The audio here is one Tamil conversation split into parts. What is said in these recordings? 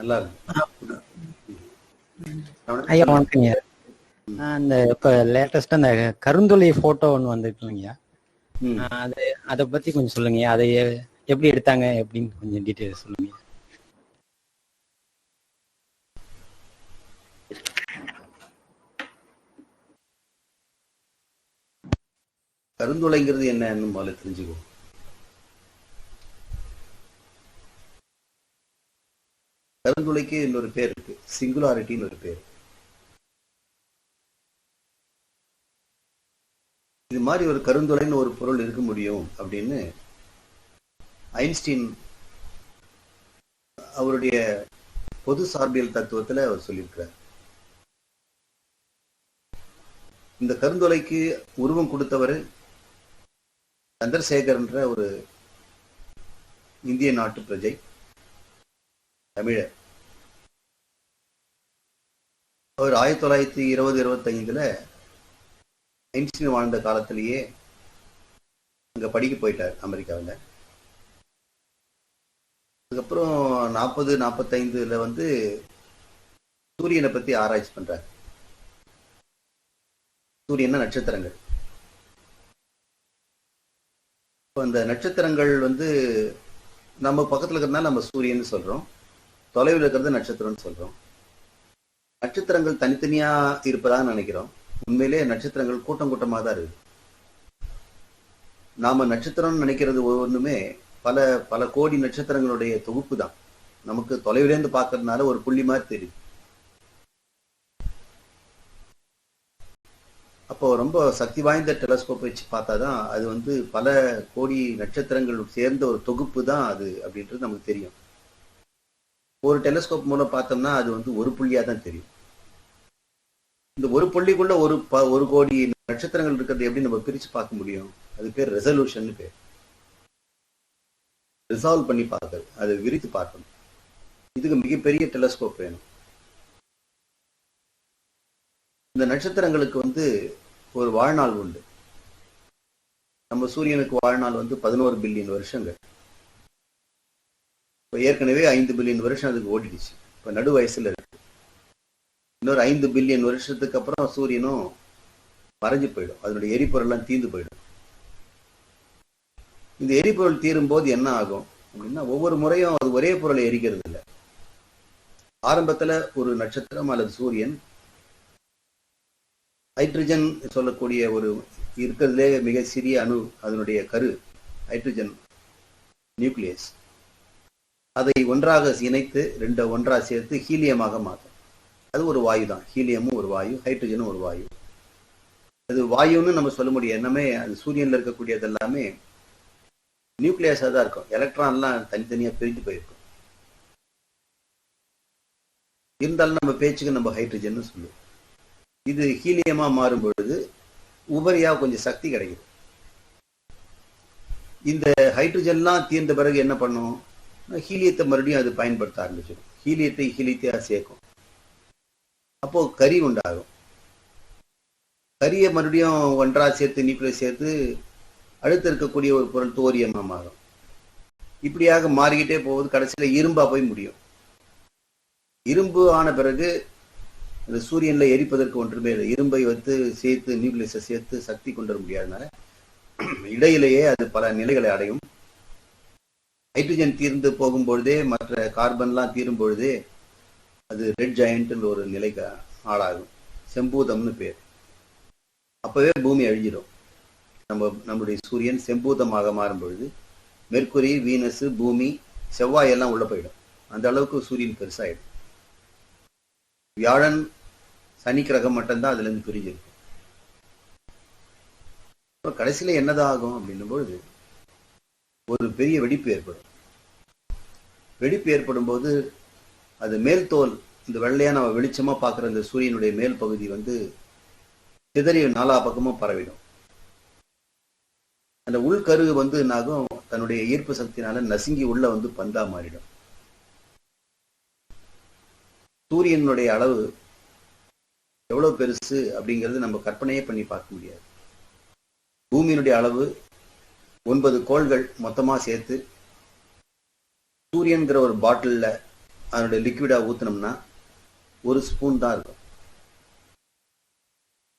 நல்லா இருக்கு. ஐயா வணக்கங்க அந்த இப்ப லேட்டஸ்டா அந்த கருந்துளி போட்டோ ஒன்று வந்துருக்குங்கய்யா ம். அது அதை பத்தி கொஞ்சம் சொல்லுங்க அதை எப்படி எடுத்தாங்க எப்படின்னு கொஞ்சம் டீட்டெயில் சொல்லுங்க கருந்துளைங்கிறது என்னன்னு முதல்ல தெரிஞ்சுக்கோ கருந்துளைக்கு இன்னொரு பேர் இருக்கு. சிங்குலாரிட்டின்னு ஒரு பேர். இது மாதிரி ஒரு கருந்துளைன்னு ஒரு பொருள் இருக்க முடியும் அப்படின்னு ஐன்ஸ்டீன் அவருடைய பொது சார்பியல் தத்துவத்துல அவர் சொல்லியிருக்கிறார். இந்த கருந்துளைக்கு உருவம் கொடுத்தவர் சந்திரசேகர்ன்ற ஒரு இந்திய நாட்டு பிரஜை தமிழர். அவர் ஆயிரத்தி தொள்ளாயிரத்தி இருபது இருபத்தைந்துல ஐன்ஸ்டீன் வாழ்ந்த காலத்திலேயே அங்க படிக்க போயிட்டார் அமெரிக்காவில். அதுக்கப்புறம் நாற்பது நாற்பத்தைந்துல வந்து சூரியனை பத்தி ஆராய்ச்சி பண்றார். சூரியன்னா நட்சத்திரங்கள். இப்போ அந்த நட்சத்திரங்கள் வந்து நம்ம பக்கத்துல இருக்கிறதுனால நம்ம சூரியன் சொல்றோம். தொலைவில் இருக்கிறது நட்சத்திரம்னு சொல்றோம். நட்சத்திரங்கள் தனித்தனியா இருப்பதா நினைக்கிறோம். உண்மையிலே நட்சத்திரங்கள் கூட்டம் கூட்டமாக தான் இருக்கு. நாம நட்சத்திரம்னு நினைக்கிறது ஒவ்வொன்றுமே பல பல கோடி நட்சத்திரங்களுடைய தொகுப்பு தான். நமக்கு தொலைவிலேருந்து பார்க்கறதுனால ஒரு புள்ளி மாதிரி தெரியுது அப்போ ரொம்ப சக்தி வாய்ந்த டெலஸ்கோப் வச்சு பார்த்தாதான் அது வந்து பல கோடி நட்சத்திரங்கள் சேர்ந்த ஒரு தொகுப்பு தான் அது அப்படின்றது நமக்கு தெரியும். ஒரு டெலஸ்கோப் மூலம் பார்த்தோம்னா அது வந்து ஒரு புள்ளியா தான் தெரியும். இந்த ஒரு புள்ளிக்குள்ள ஒரு ப- ஒரு கோடி நட்சத்திரங்கள் இருக்கிறது எப்படி நம்ம பிரிச்சு பார்க்க முடியும்? அது பேர் ரெசல்யூஷன் பேர். ரிசால்வ் பண்ணி பார்க்கறது. அதை விரித்து பார்க்கணும். இதுக்கு மிகப்பெரிய டெலஸ்கோப் வேணும். இந்த நட்சத்திரங்களுக்கு வந்து ஒரு வாழ்நாள் உண்டு. நம்ம சூரியனுக்கு வாழ்நாள் வந்து பதினோரு பில்லியன் வருஷங்கள். இப்போ ஏற்கனவே ஐந்து பில்லியன் வருஷம் அதுக்கு ஓடிடுச்சு. இப்போ நடு வயசுல இருக்கு. இன்னொரு ஐந்து பில்லியன் வருஷத்துக்கு அப்புறம் சூரியனும் மறைஞ்சு போயிடும். அதனுடைய எரிபொருள்லாம் தீர்ந்து போயிடும். இந்த எரிபொருள் தீரும் போது என்ன ஆகும்? அப்படின்னா ஒவ்வொரு முறையும் அது ஒரே பொருளை எரிக்கிறது இல்லை. ஆரம்பத்துல ஒரு நட்சத்திரம் அல்லது சூரியன் ஹைட்ரஜன் சொல்லக்கூடிய ஒரு இருக்கிறதுலே மிக சிறிய அணு அதனுடைய கரு ஹைட்ரஜன் நியூக்ளியஸ். அதை ஒன்றாக இணைத்து ரெண்டு ஒன்றாக சேர்த்து ஹீலியமாக மாற்றும். அது ஒரு வாயு தான். ஹீலியமும் ஒரு வாயு ஹைட்ரஜனும் ஒரு வாயு. அது வாயுன்னு நம்ம சொல்ல முடியும். என்னமே அது சூரியன்ல இருக்கக்கூடியது எல்லாமே நியூக்ளியஸாக தான் இருக்கும். எலக்ட்ரான்லாம் தனித்தனியா பிரிஞ்சு போயிருக்கும். இருந்தாலும் நம்ம பேச்சுக்கு நம்ம ஹைட்ரஜன் சொல்லுவோம். இது ஹீலியமா மாறும் பொழுது உபரியா கொஞ்சம் சக்தி கிடைக்குது. இந்த ஹைட்ரஜன்லாம் தீர்ந்த பிறகு என்ன பண்ணும்? ஹீலியத்தை மறுபடியும் அது பயன்படுத்த ஆரம்பிச்சிடும். ஹீலியத்தை ஹீலியத்தையாக சேர்க்கும். அப்போ கரி உண்டாகும். கரியை மறுபடியும் ஒன்றா சேர்த்து நீப்பில் சேர்த்து அடுத்து இருக்கக்கூடிய ஒரு பொருள் தோரியமாக மாறும். இப்படியாக மாறிக்கிட்டே போகுது கடைசியில இரும்பா போய் முடியும். இரும்பு ஆன பிறகு இந்த சூரியன்ல எரிப்பதற்கு ஒன்றுமே இல்லை. இரும்பை வந்து சேர்த்து நியூக்ளியஸை சேர்த்து சக்தி கொண்டு வர முடியாதனால இடையிலேயே அது பல நிலைகளை அடையும். ஹைட்ரஜன் தீர்ந்து போகும்பொழுதே மற்ற கார்பன்லாம் தீரும் பொழுதே அது ரெட் ஜாயிண்ட் ஒரு நிலைக்கு ஆளாகும். செம்பூதம்னு பேர். அப்பவே பூமி அழிஞ்சிடும் நம்ம நம்மளுடைய சூரியன் செம்பூதமாக மாறும் பொழுது மெர்க்குரி வீனஸ் பூமி செவ்வாய் எல்லாம் உள்ள போயிடும். அந்த அளவுக்கு சூரியன் பெருசாயிடும். வியாழன் சனி கிரகம் மட்டும்தான் அதுல இருந்து பிரிஞ்சிருக்கும் கடைசியில என்னதான் ஆகும் அப்படின்னும் பொழுது ஒரு பெரிய வெடிப்பு ஏற்படும். வெடிப்பு ஏற்படும் போது அது மேல் தோல் இந்த வெள்ளையா நம்ம வெளிச்சமா பார்க்குற இந்த சூரியனுடைய மேல் பகுதி வந்து சிதறிய நாலா பக்கமும் பரவிடும். அந்த உள்கரு வந்து என்னாகும்? தன்னுடைய ஈர்ப்பு சக்தினால நசுங்கி உள்ள வந்து பந்தா மாறிடும். சூரியனுடைய அளவு எவ்வளவு பெருசு அப்படிங்கிறது நம்ம கற்பனையே பண்ணி பார்க்க முடியாது. பூமியினுடைய அளவு ஒன்பது கோள்கள் மொத்தமா சேர்த்து சூரியன்கிற ஒரு பாட்டில்ல அதனுடைய லிக்விடா ஊத்துனோம்னா ஒரு ஸ்பூன் தான் இருக்கும்.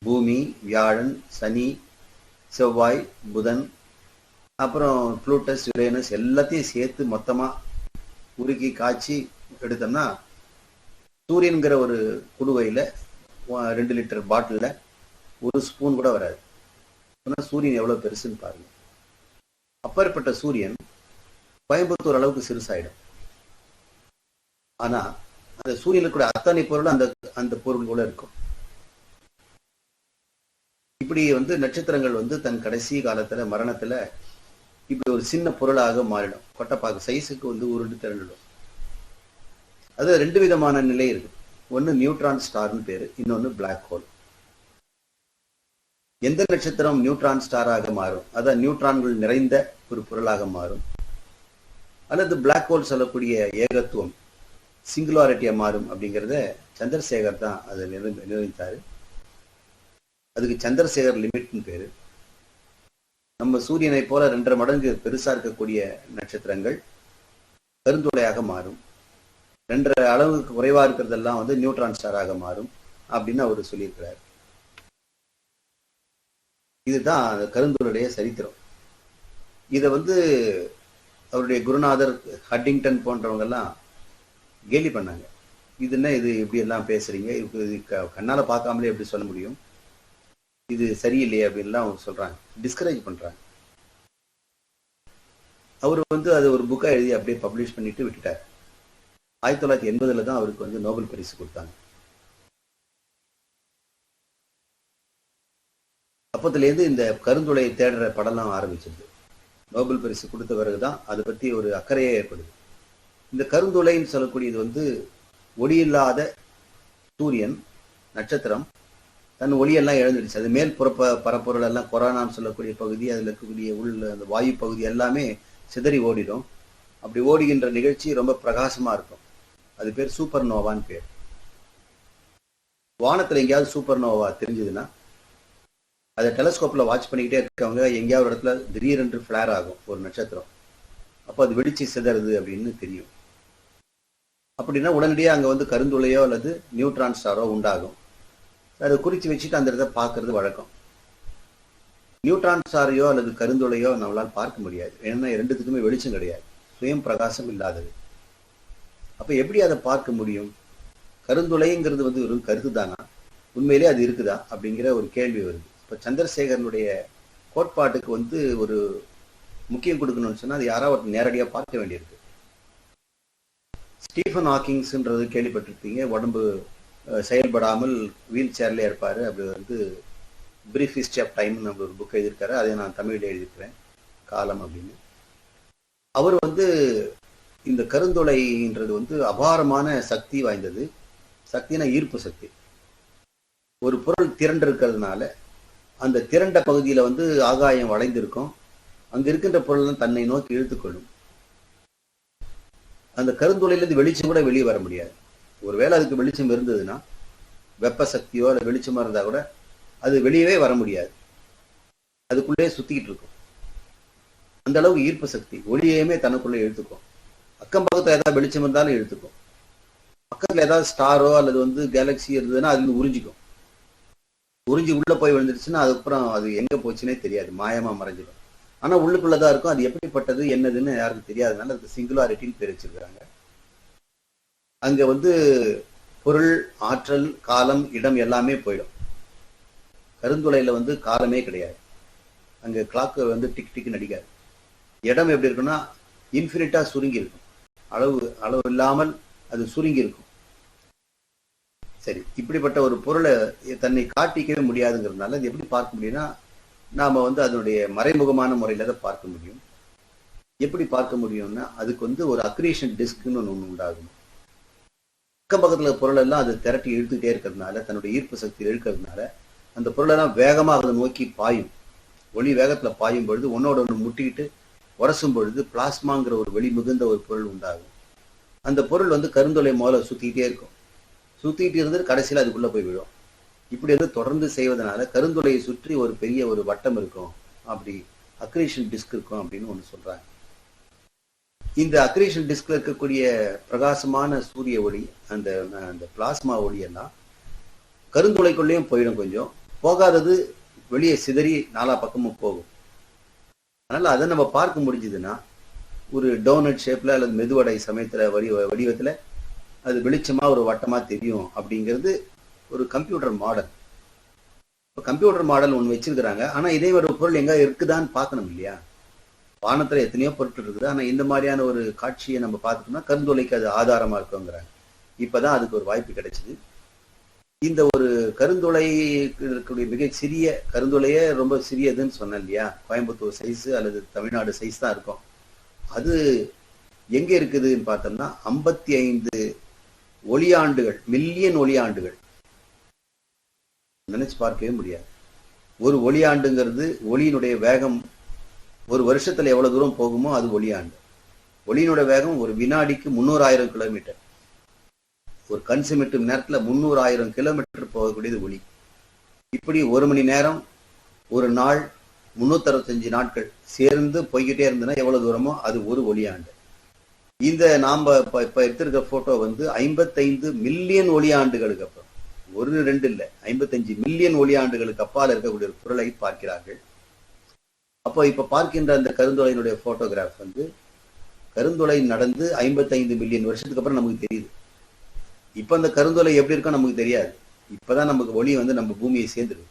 பூமி வியாழன் சனி செவ்வாய் புதன் அப்புறம் ப்ளூட்டஸ் யுரேனஸ் எல்லாத்தையும் சேர்த்து மொத்தமா உருக்கி காய்ச்சி எடுத்தோம்னா சூரியன்கிற ஒரு குடுவையில ரெண்டு லிட்டர் பாட்டில்ல ஒரு ஸ்பூன் கூட வராது. ஆனால் சூரியன் எவ்வளவு பெருசுன்னு பாருங்க. அப்பேற்பட்ட சூரியன் கோயம்புத்தூர் அளவுக்கு சிறுசாயிடும். ஆனா அந்த சூரியனுக்கு கூட அத்தனை பொருள் அந்த அந்த பொருள் கூட இருக்கும். இப்படி வந்து நட்சத்திரங்கள் வந்து தன் கடைசி காலத்துல மரணத்துல இப்படி ஒரு சின்ன பொருளாக மாறிடும். கொட்டப்பாக்கு சைஸுக்கு வந்து உருண்டு திரண்டுடும். அது ரெண்டு விதமான நிலை இருக்கு. ஒன்னு நியூட்ரான் ஸ்டார்னு பேரு இன்னொன்னு பிளாக் ஹோல் எந்த நட்சத்திரம் நியூட்ரான் ஸ்டாராக மாறும்? அதான் நியூட்ரான்கள் நிறைந்த ஒரு பொருளாக மாறும். அல்லது பிளாக் ஹோல் சொல்லக்கூடிய ஏகத்துவம் சிங்குலாரிட்டியா மாறும் அப்படிங்கிறத சந்திரசேகர் தான் அதை நிர்ண- நிர்ணயித்தாரு அதுக்கு சந்திரசேகர் லிமிட்னு பேரு. நம்ம சூரியனை போல ரெண்டரை மடங்கு பெருசா இருக்கக்கூடிய நட்சத்திரங்கள் கருந்துளையாக மாறும். ரெண்டரை அளவுக்கு குறைவா இருக்கிறதெல்லாம் வந்து நியூட்ரான் ஸ்டாராக மாறும் அப்படின்னு அவர் சொல்லியிருக்கிறார். இதுதான் அந்த சரித்திரம். இதை வந்து அவருடைய குருநாதர் ஹட்டிங்டன் போன்றவங்க எல்லாம் கேலி பண்ணாங்க. இது என்ன இது இப்படி எல்லாம் பேசுறீங்க? இது கண்ணால பார்க்காமலே எப்படி சொல்ல முடியும்? இது சரியில்லையே அப்படின்லாம் அவங்க சொல்றாங்க. டிஸ்கரேஜ் பண்றாங்க. அவர் வந்து அது ஒரு புக்கா எழுதி அப்படியே பப்ளிஷ் பண்ணிட்டு விட்டுட்டார். ஆயிரத்தி தொள்ளாயிரத்தி எண்பதுல தான் அவருக்கு வந்து நோபல் பரிசு கொடுத்தாங்க. அப்பத்துலேருந்து இந்த கருந்துளையை தேடுற படம்லாம் ஆரம்பிச்சிருது. நோபல் பரிசு கொடுத்த பிறகுதான் அதை பற்றி ஒரு அக்கறையே ஏற்படுது. இந்த கருந்துளைன்னு சொல்லக்கூடியது வந்து ஒளியில்லாத இல்லாத சூரியன் நட்சத்திரம் தன் ஒளியெல்லாம் இழந்துடுச்சு அது மேல் புறப்ப பரப்பொருள் எல்லாம் கொரோனான்னு சொல்லக்கூடிய பகுதி அதில் இருக்கக்கூடிய உள் அந்த வாயு பகுதி எல்லாமே சிதறி ஓடிடும். அப்படி ஓடுகின்ற நிகழ்ச்சி ரொம்ப பிரகாசமா இருக்கும். அது பேர் சூப்பர் நோவான்னு பேர். வானத்தில் எங்கேயாவது சூப்பர் நோவா தெரிஞ்சதுன்னா அதை டெலஸ்கோப்ல வாட்ச் பண்ணிக்கிட்டே இருக்கவங்க எங்கேயாவது ஒரு இடத்துல திடீரென்று ஃபிளேர் ஆகும் ஒரு நட்சத்திரம். அப்போ அது வெடிச்சு சிதறுது அப்படின்னு தெரியும். அப்படின்னா உடனடியாக அங்கே வந்து கருந்துளையோ அல்லது நியூட்ரான் ஸ்டாரோ உண்டாகும். அதை குறித்து வச்சுட்டு அந்த இடத்த பார்க்கறது வழக்கம். நியூட்ரான் ஸ்டாரையோ அல்லது கருந்துளையோ நம்மளால் பார்க்க முடியாது. ஏன்னா ரெண்டுத்துக்குமே வெளிச்சம் கிடையாது. சுயம் பிரகாசம் இல்லாதது. அப்போ எப்படி அதை பார்க்க முடியும்? கருந்துளைங்கிறது வந்து ஒரு கருத்து தானா உண்மையிலே அது இருக்குதா? அப்படிங்கிற ஒரு கேள்வி வருது. இப்போ சந்திரசேகரனுடைய கோட்பாட்டுக்கு வந்து ஒரு முக்கியம் கொடுக்கணும்னு சொன்னால் அது யாராவது நேரடியாக பார்க்க வேண்டியிருக்கு. ஸ்டீஃபன் ஹாக்கிங்ஸ்ன்றது கேள்விப்பட்டிருப்பீங்க. உடம்பு செயல்படாமல் வீல் சேர்ல இருப்பார். அப்படி வந்து பிரீஃப் ஹிஸ்டரி ஆஃப் டைம்னு அப்படி ஒரு புக் எழுதியிருக்காரு. அதை நான் தமிழில் எழுதியிருக்கிறேன் காலம் அப்படின்னு. அவர் வந்து இந்த கருந்தொலைன்றது வந்து அபாரமான சக்தி வாய்ந்தது. சக்தினா ஈர்ப்பு சக்தி. ஒரு பொருள் திரண்டு இருக்கிறதுனால அந்த திரண்ட பகுதியில் வந்து ஆகாயம் வளைந்திருக்கும். அங்க இருக்கின்ற பொருள் தன்னை நோக்கி இழுத்துக்கொள்ளும் அந்த கருந்துளையிலிருந்து வெளிச்சம் கூட வெளியே வர முடியாது. ஒருவேளை அதுக்கு வெளிச்சம் இருந்ததுன்னா வெப்ப சக்தியோ அல்ல வெளிச்சமா இருந்தா கூட அது வெளியவே வர முடியாது. அதுக்குள்ளே சுத்திக்கிட்டு இருக்கும். அந்த அளவுக்கு ஈர்ப்பு சக்தி ஒளியையுமே தனக்குள்ளே இழுத்துக்கும். அக்கம் பக்கத்தில் ஏதாவது வெளிச்சம் இருந்தாலும் இழுத்துக்கும். பக்கத்தில் ஏதாவது ஸ்டாரோ அல்லது வந்து கேலக்ஸி இருந்ததுன்னா அது உறிஞ்சிக்கும். உறிஞ்சி உள்ள போய் விழுந்துருச்சுன்னா அதுக்கப்புறம் அது எங்க போச்சுன்னே தெரியாது. மாயமா மறைஞ்சிடும். ஆனா உள்ளுக்குள்ளதான் இருக்கும். அது எப்படிப்பட்டது என்னதுன்னு யாருக்கும் தெரியாதனால அது சிங்குலாரிட்டின்னு பேர் வச்சிருக்காங்க. அங்க வந்து பொருள் ஆற்றல் காலம் இடம் எல்லாமே போயிடும். கருந்துளையில வந்து காலமே கிடையாது. அங்க கிளாக்கு வந்து டிக் டிக் நடிக்காது இடம் எப்படி இருக்குன்னா இன்ஃபினிட்டா சுருங்கி இருக்கும். அளவு அளவு இல்லாமல் அது சுருங்கி இருக்கும். சரி இப்படிப்பட்ட ஒரு பொருளை தன்னை காட்டிக்கவே முடியாதுங்கிறதுனால இது எப்படி பார்க்க முடியும்னா நாம வந்து அதனுடைய மறைமுகமான முறையில தான் பார்க்க முடியும். எப்படி பார்க்க முடியும்னா அதுக்கு வந்து ஒரு அக்ரியேஷன் டிஸ்க்னு ஒன்று உண்டாகும். அக்கம் பக்கத்தில் பொருள் எல்லாம் அது திரட்டி இழுத்துக்கிட்டே இருக்கிறதுனால தன்னுடைய ஈர்ப்பு சக்தி இழுக்கிறதுனால அந்த பொருளெல்லாம் வேகமாக அதை நோக்கி பாயும். ஒளி வேகத்தில் பாயும் பொழுது ஒன்னோட ஒன்று முட்டிக்கிட்டு உரசும் பொழுது பிளாஸ்மாங்கிற ஒரு வெளி மிகுந்த ஒரு பொருள் உண்டாகும். அந்த பொருள் வந்து கருந்தொலை முதல்ல சுத்திக்கிட்டே இருக்கும். சுத்திட்டு இருந்து கடைசியில் அதுக்குள்ள போய் விழும். இப்படி வந்து தொடர்ந்து செய்வதனால கருந்துளையை சுற்றி ஒரு பெரிய ஒரு வட்டம் இருக்கும். அப்படி அக்ரேஷன் டிஸ்க் இருக்கும் அப்படின்னு ஒன்று சொல்றாங்க. இந்த அக்ரேஷன் டிஸ்க்ல இருக்கக்கூடிய பிரகாசமான சூரிய ஒளி அந்த அந்த பிளாஸ்மா ஒளியெல்லாம் கருந்துளைக்குள்ளேயும் போயிடும் கொஞ்சம். போகாதது வெளியே சிதறி நாலா பக்கமும் போகும். அதனால அதை நம்ம பார்க்க முடிஞ்சதுன்னா ஒரு டோனட் ஷேப்ல அல்லது மெதுவடை சமயத்துல வடி வடிவத்துல அது வெளிச்சமா ஒரு வட்டமா தெரியும் அப்படிங்கிறது ஒரு கம்ப்யூட்டர் மாடல். இப்போ கம்ப்யூட்டர் மாடல் ஒன்று வச்சிருக்கிறாங்க. ஆனா இதே ஒரு பொருள் எங்க இருக்குதான்னு பார்க்கணும் இல்லையா? வானத்துல எத்தனையோ பொருட்கள் இருக்குது. ஆனா இந்த மாதிரியான ஒரு காட்சியை நம்ம பார்த்துட்டோம்னா கருந்தொலைக்கு அது ஆதாரமா இருக்குங்கிறாங்க. இப்பதான் அதுக்கு ஒரு வாய்ப்பு கிடைச்சிது. இந்த ஒரு கருந்துளை இருக்கக்கூடிய மிக சிறிய கருந்துளையே ரொம்ப சிறியதுன்னு சொன்னேன் இல்லையா? கோயம்புத்தூர் சைஸ் அல்லது தமிழ்நாடு சைஸ் தான் இருக்கும். அது எங்க இருக்குதுன்னு பார்த்தோம்னா ஐம்பத்தி ஐந்து ஒளியாண்டுகள் மில்லியன் ஒளியாண்டுகள். நினைச்சு பார்க்கவே முடியாது. ஒரு ஒளியாண்டுங்கிறது ஒளியினுடைய வேகம் ஒரு வருஷத்துல எவ்வளவு தூரம் போகுமோ அது ஒளியாண்டு. ஒளியினுடைய வேகம் ஒரு வினாடிக்கு முன்னூறாயிரம் கிலோமீட்டர். ஒரு கண் சிமிட்டும் நேரத்துல முன்னூறாயிரம் கிலோமீட்டர் போகக்கூடியது ஒளி. இப்படி ஒரு மணி நேரம் ஒரு நாள் முன்னூத்தி அறுபத்தஞ்சு நாட்கள் சேர்ந்து போய்கிட்டே இருந்ததுன்னா எவ்வளவு தூரமோ அது ஒரு ஒளியாண்டு. இந்த நாம இப்ப இப்போ எடுத்திருக்க போட்டோ வந்து ஐம்பத்தைந்து மில்லியன் ஒளியாண்டுகளுக்கு அப்புறம். ஒரு ரெண்டு இல்ல. ஐம்பத்தஞ்சு மில்லியன் ஒளியாண்டுகளுக்கு அப்பால் இருக்கக்கூடிய ஒரு குரலை பார்க்கிறார்கள். அப்போ இப்ப பார்க்கின்ற அந்த கருந்தொலையினுடைய போட்டோகிராஃப் வந்து கருந்தொலை நடந்து ஐம்பத்தைந்து மில்லியன் வருஷத்துக்கு அப்புறம் நமக்கு தெரியுது. இப்ப அந்த கருந்தொலை எப்படி இருக்கோ நமக்கு தெரியாது. இப்பதான் நமக்கு ஒளி வந்து நம்ம பூமியை சேர்ந்துடும்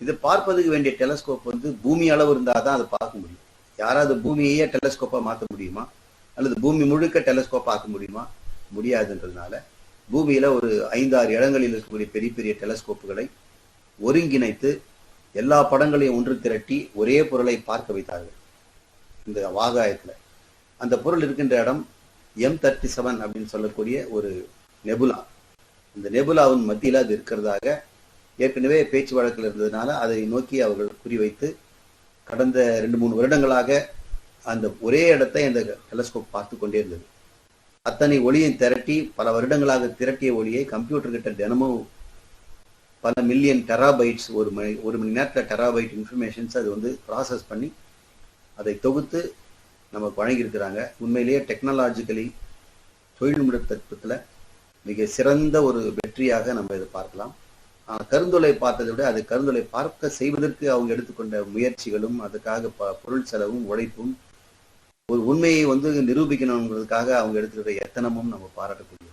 இதை பார்ப்பதுக்கு வேண்டிய டெலஸ்கோப் வந்து பூமி அளவு இருந்தால் தான் அதை பார்க்க முடியும். யாராவது பூமியையே டெலஸ்கோப்பா மாற்ற முடியுமா? அல்லது பூமி முழுக்க டெலஸ்கோப் பார்க்க முடியுமா? முடியாதுன்றதுனால பூமியில ஒரு ஐந்தாறு இடங்களில் இருக்கக்கூடிய பெரிய பெரிய டெலஸ்கோப்புகளை ஒருங்கிணைத்து எல்லா படங்களையும் ஒன்று திரட்டி ஒரே பொருளை பார்க்க வைத்தார்கள். இந்த வாகாயத்துல. அந்த பொருள் இருக்கின்ற இடம் எம் தேர்ட்டி செவன் அப்படின்னு சொல்லக்கூடிய ஒரு நெபுலா இந்த நெபுலாவின் மத்தியில் அது இருக்கிறதாக ஏற்கனவே பேச்சு வழக்கில் இருந்ததுனால அதை நோக்கி அவர்கள் குறிவைத்து கடந்த ரெண்டு மூணு வருடங்களாக அந்த ஒரே இடத்தை அந்த டெலஸ்கோப் பார்த்து கொண்டே இருந்தது. அத்தனை ஒளியை திரட்டி பல வருடங்களாக திரட்டிய ஒளியை கம்ப்யூட்டர் கிட்ட தினமும் பல மில்லியன் டெராபைட்ஸ் ஒரு மணி ஒரு மணி நேரத்தில் டெராபைட் இன்ஃபர்மேஷன்ஸ் அது வந்து ப்ராசஸ் பண்ணி அதை தொகுத்து நமக்கு வழங்கியிருக்கிறாங்க. உண்மையிலேயே டெக்னாலஜிக்கலி தொழில்நுட்பத்தில் மிக சிறந்த ஒரு வெற்றியாக நம்ம இதை பார்க்கலாம். கருந்துளை பார்த்ததை விட அது கருந்தொலை பார்க்க செய்வதற்கு அவங்க எடுத்துக்கொண்ட முயற்சிகளும் அதுக்காக பொருள் செலவும் உழைப்பும் ஒரு உண்மையை வந்து நிரூபிக்கணுங்கிறதுக்காக அவங்க எடுத்துக்கிற எத்தனமும் நம்ம பாராட்டக்கூடியது.